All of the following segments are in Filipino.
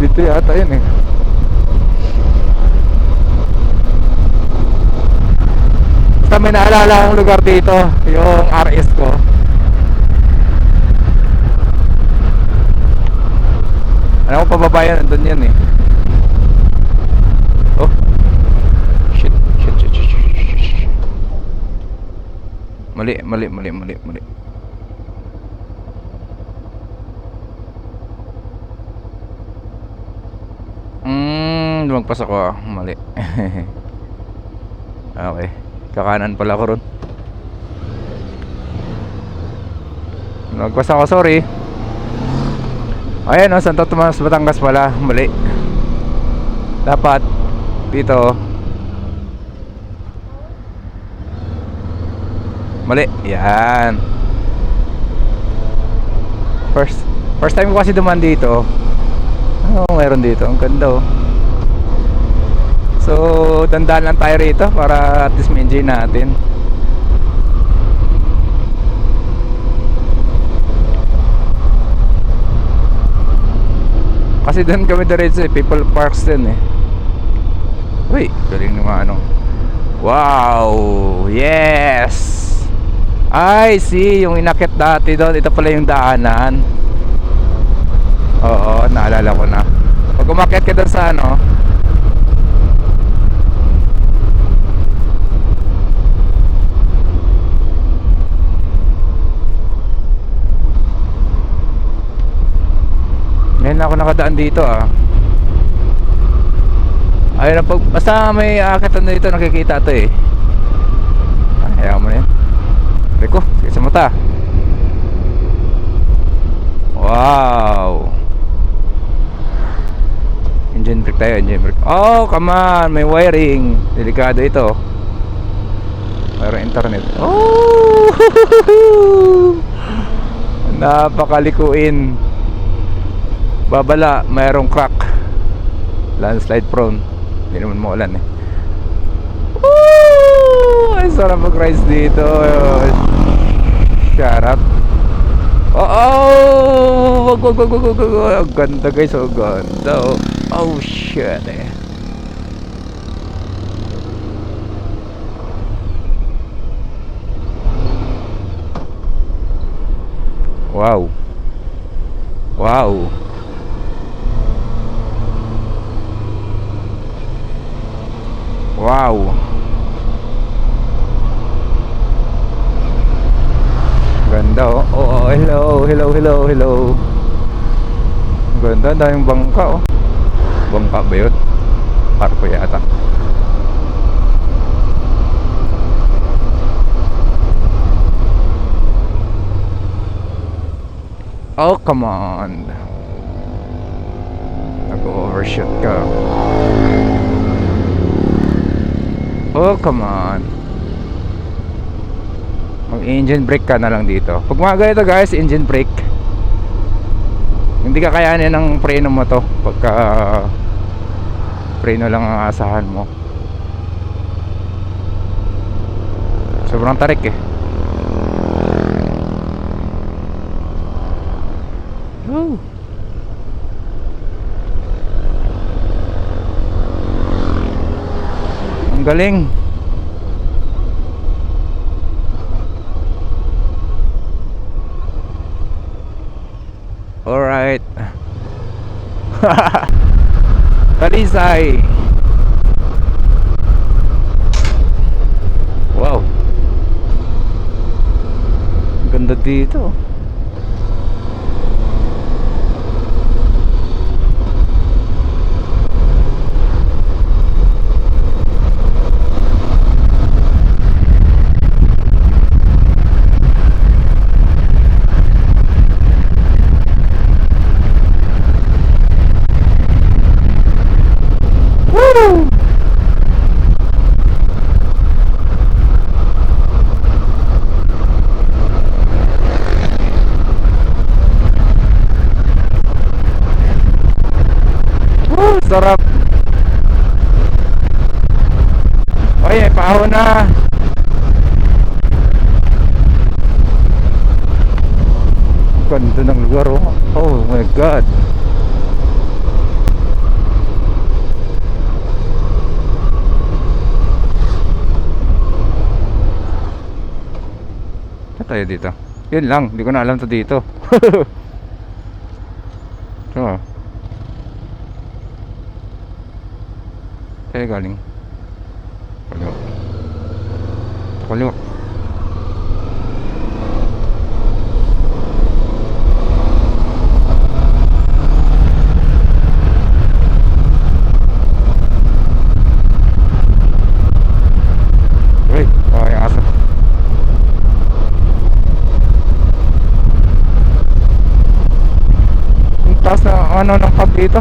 Dito yata yun eh. Basta may naalala akong lugar dito, yung RS ko. Alam ko pababa yan, nandun yan eh. Oh. Shit, shit, shit, shit. Mali, mali, mali, mali, mali. Hmm, lumagpas ako ah. Mali. okay. Kakanan pala ako ron. Lumagpas ako, sorry. Ayan oh, Santo Tomas, Batangas pala. Mali. Dapat dito. Mali. Yan. First first time ko kasi duman dito. Ano meron dito? Ang ganda oh. So, dandan lang tayo rito para at least ma-enjoy natin. Kasi doon kami diretso eh, people parks din eh. Uy, galing naman ano. Wow! Yes! I see, yung inakit dati doon, ito pala yung daanan. Oo, naalala ko na. Pag umakyat ka doon sa ano, Ngayon na ako nakadaan dito ah. Ayun na pag basta may akatan dito nakikita to eh. Ah, Ayaw mo na yan. Reko, sige mata. Wow. Engine brake tayo, engine brake. Oh, come on, may wiring. Delikado ito. Mayroong internet. Oh! Napakalikuin. Babala, mayroong crack. Landslide prone. Hindi naman maulan eh. Woo! Ay, sarap mag-rise dito. Shut up. Oh, oh! Wag, wag, wag, wag, wag. Ang ganda guys, ang ganda. Oh, oh shit eh. Wow. Wow. Wow. Ganda oh. Oh, oh, hello, hello, hello, hello. Ganda, daming bangka oh. Bangka ba yun? Parko yata. Oh, come on. Nag-overshoot ka. Oh, come on. Mag-engine brake ka na lang dito. Pag mga ganito guys, engine brake. Hindi ka kayanin ng preno mo to pagka preno lang ang asahan mo. Sobrang tarik eh. Woo. Ang galing. Alright. Talisay. Wow. Ganda dito. sarap Oye, eh, pahaw na. Ganda ng lugar oh. Oh my god. Saan tayo dito? Yun lang, hindi ko na alam to dito. Oh. Kaya galing. Kaliwa. Kaliwa. Ano ng pub dito.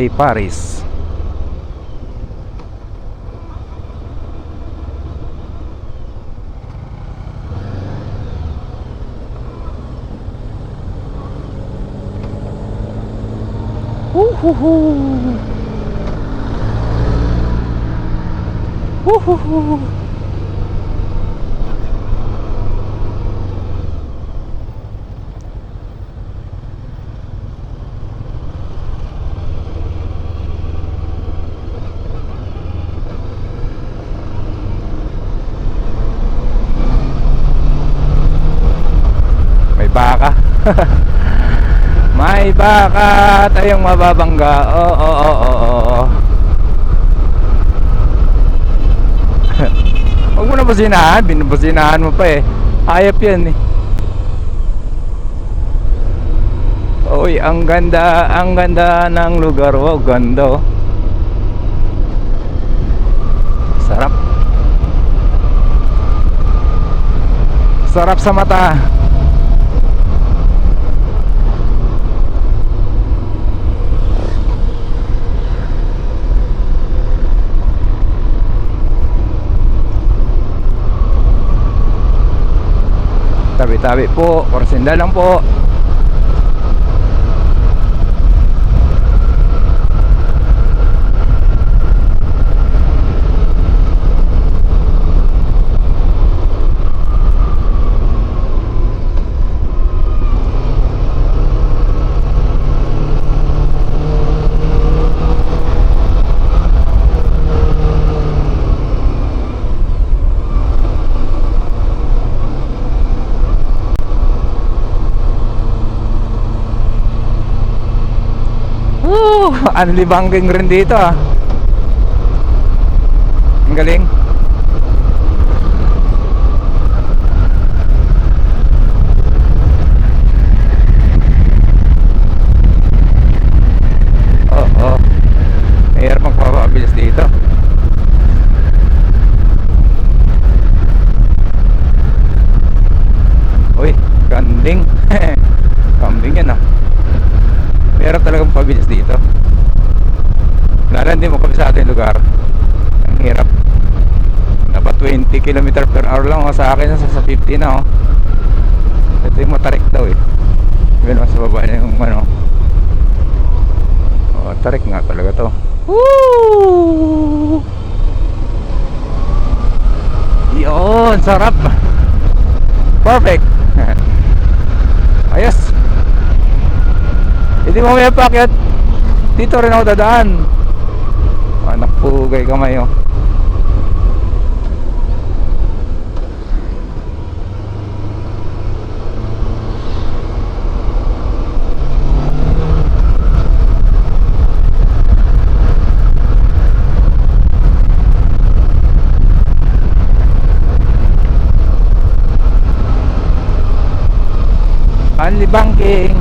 Rei Paris. Uhuhu! Uhuhu! May baka tayong mababangga. Oo, oo, oo, oo, oo. Huwag mo na businahan. Binubusinahan mo pa eh. Hayop yan eh. Uy, ang ganda, ang ganda ng lugar. Wow, ganda oh. Sarap. Sarap sa mata. Tabi-tabi po, korsinda lang po. Woo! Unli banking rin dito ah. Ang galing. Oo. Oh, oh. Mahirap magpapabilis dito. Uy, kanding. Kambing yan ah. Meron talagang pabilis dito. Lalo hindi sa ating lugar. Ang hirap. Dapat 20 km per hour lang oh. sa akin nasa sa 50 na oh. Ito yung matarik daw eh. Yun oh, sa baba yung ano. Oh, tarik nga talaga to. Woo! Yun, sarap. Perfect. Ayos. Hindi mo may packet. Dito rin ako dadaan. Anak pugay kamay oh. Only banking.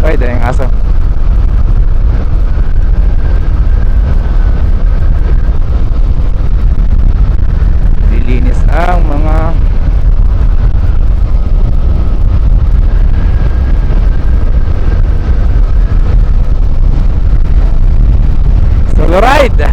Dahil yung aso. right.